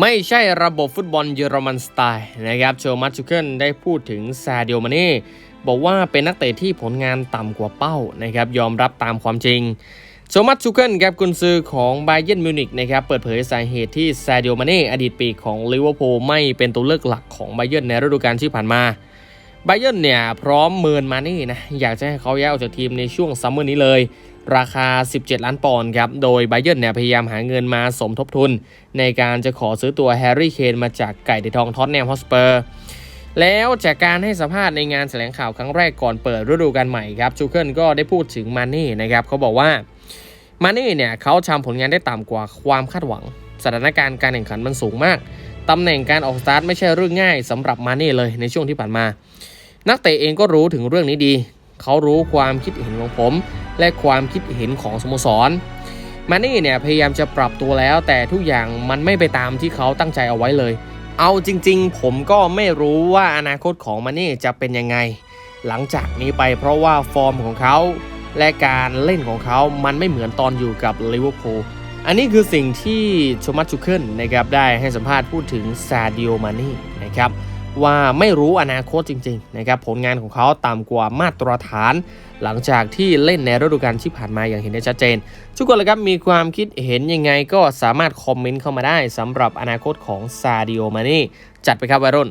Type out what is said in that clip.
ไม่ใช่ระบบฟุตบอลเยอรมันสไตล์นะครับโชมัตชูเคิลได้พูดถึงซาดิโอมาเน่บอกว่าเป็นนักเตะที่ผลงานต่ำกว่าเป้านะครับยอมรับตามความจริงโชมัตชูเคิลครับกุนซือของไบเยนมิวนิกนะครับเปิดเผยสาเหตุที่ซาดิโอมาเน่อดีตปีกของลิเวอร์พูลไม่เป็นตัวเลือกหลักของไบเยนในฤดูกาลที่ผ่านมาไบเยนเนี่ยพร้อมเมินมานี่นะอยากจะให้เขาย้ายออกจากทีมในช่วงซัมเมอร์นี้เลย ราคา 17 ล้านปอนด์ครับ โดยไบเยร์นเนี่ยพยายามหาเงินมาสมทบทุน ในการจะขอซื้อตัวแฮร์รี่เคนมาจากไก่เดทองท็อตแนมฮอสเปอร์ แล้วจากการให้สัมภาษณ์ในงานแถลงข่าวครั้งแรกก่อนเปิดฤดูกาลใหม่ครับชูเคิลก็ได้พูดถึงมานี่นะครับเขาบอกว่ามานี่เนี่ยเขาทำผลงานได้ต่ำกว่าความคาดหวัง สถานการณ์การแข่งขันมันสูงมากตำแหน่งการออกสตาร์ทไม่ใช่เรื่องง่ายสำหรับมานี่เลยในช่วงที่ผ่านมา นักเตะเองก็รู้ถึงเรื่องนี้ดี เขารู้ความคิดเห็นของผม และความคิดเห็นของสโมสรมานี่เนี่ยพยายามจะปรับตัวแล้ว แต่ทุกอย่างมันไม่ไปตามที่เขาตั้งใจเอาไว้เลย เอาจริงๆ ผมก็ไม่รู้ว่าอนาคตของมานี่จะเป็นยังไง หลังจากนี้ไปเพราะว่าฟอร์มของเขา และการเล่นของเขามันไม่เหมือนตอนอยู่กับลิเวอร์พูลอันนี้คือสิ่งที่โชมัตชูเคิลนะครับได้ให้สัมภาษณ์พูดถึงซาดิโอมานี่นะครับ ว่าไม่รู้อนาคตจริงๆนะครับผลงานของเขาต่ำกว่ามาตรฐาน หลังจากที่เล่นในฤดูกาลที่ผ่านมาอย่างเห็นได้ชัดเจน ทุกคนเลยครับมีความคิดเห็นยังไงก็สามารถคอมเมนต์เข้ามาได้สำหรับอนาคตของซาดิโอมานี่จัดไปครับวัยรุ่น